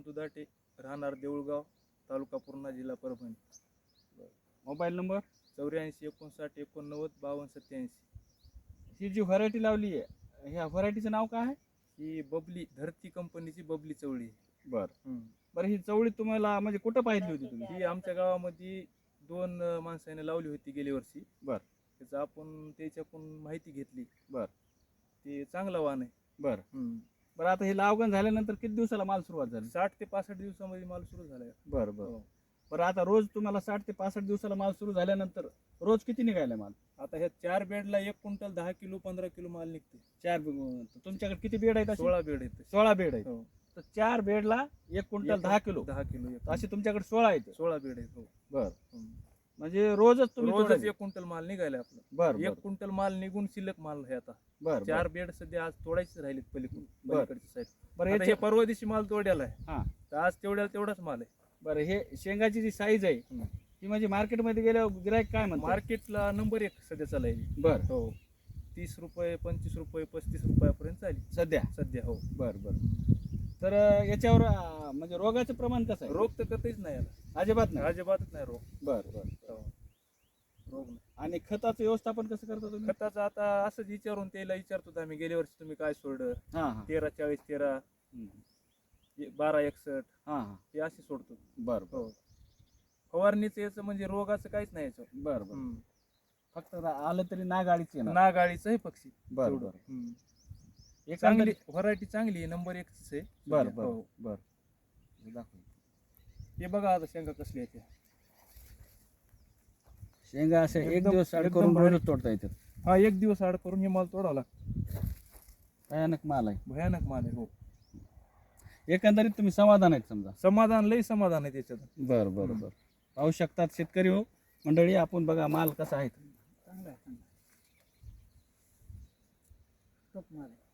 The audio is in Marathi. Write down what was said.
दुधाटे राहणार देऊळगाव तालुका पूर्णा जिल्हा परभणी मोबाईल नंबर चौऱ्याऐंशी एकोणसाठ एकोणनव्वद बावन्न सत्याऐंशी ही जी व्हरायटी लावली आहे ह्या व्हरायटीचं नाव काय आहे ही बबली धरती कंपनीची बबली चवळी. बरं. बरं ही चवळी तुम्हाला म्हणजे कुठं पाहिजे होती तुम्ही ही आमच्या गावामध्ये दोन माणसाने लावली होती गेल्या वर्षी बर. त्याचं आपण त्याच्याकडून माहिती घेतली बर. ते चांगला वाण आहे बरं. बरं आता हे लावगण झाल्यानंतर किती दिवसाला माल सुरुवात झाली? साठ ते पासष्ट दिवसामध्ये माल सुरू झालाय. बरं बरं. हो. बरं आता रोज तुम्हाला साठ ते पासष्ट दिवसाला माल सुरू झाल्यानंतर रोज किती निघायला माल? आता ह्या चार बेडला एक क्विंटल दहा किलो पंधरा किलो माल निघते चार बे- तुमच्याकडे किती बेड आहेत? सोळा बेड आहेत सोळा बेड आहेत. हो. तर चार बेडला एक क्विंटल एक- दहा किलो. दहा किलो एक असे तुमच्याकडे सोळा आहेत. सोळा बेड आहेत हो. बरं. हम्म. म्हणजे रोजच तुम्ही रोजच? एक क्विंटल माल निघायला आपलं. बरं एक क्विंटल माल निघून शिल्लक माल आहे आता. बरं चार बेड सध्या आज तोडायचे राहिलेत पलीकडून साईड. बरं हे परवा दिवशी माल तोड्याला हा. आहे तर आज तेवढ्याला तेवढाच माल आहे. बरं हे शेंगाची जी साईज आहे. ती म्हणजे मार्केटमध्ये गेल्यावर गिरायक काय म्हणतात? मार्केटला नंबर एक सध्या चालायची बरं. हो. तीस रुपये पंचवीस रुपये पस्तीस रुपयापर्यंत चालेल. सध्या? सध्या हो. बरं बरं. तर याच्यावर म्हणजे रोगाचं प्रमाण कसं आहे? रोग तर कधीच नाही याला अजिबात नाही. अजिबातच नाही रोग. बरं बरं. हो. रोग नाही. आणि खताचं व्यवस्थापन कसं करता तुम्ही? खताचं आता असंच विचारून त्याला विचारतो आम्ही गेल्या वर्षी तुम्ही काय सोडलं? हां हां. तेरा चाळीस तेरा. हम्म. ए- बारा एकसष्ट. हां हां. हे असे सोडतो. बरं बरं. हो. फवारणीचं याचं म्हणजे रोगाचं काहीच नाही याचं. बरं बरं. फक्त रा- आलं तरी नागाळीच नागाळीचं आहे पक्षी. बरं तेवढं. बरं. हम्म. एक चांगली व्हरायटी चांगली आहे नंबर एकच आहे. बरं बरं हो. बरं. हे दाखव. हे बघा आता शेंगा कसली आहे त्या शेंगा असे एक एकदम- दिवस आड एकदम करून भारी. रोजच तोडता येतात. हा एक दिवस आड करून हे माल तोडावा लागतो. भयानक माल आहे. भयानक माल आहे हो. एकंदरीत तुम्ही समाधान आहेत समजा. समाधान लई समाधान आहे त्याच्यात. बरं बरं. बरं. पाहू शकतात शेतकरी हो. मंडळी आपण बघा माल कसा आहे. चांगला आहे चांगला आहे. top माल आहे.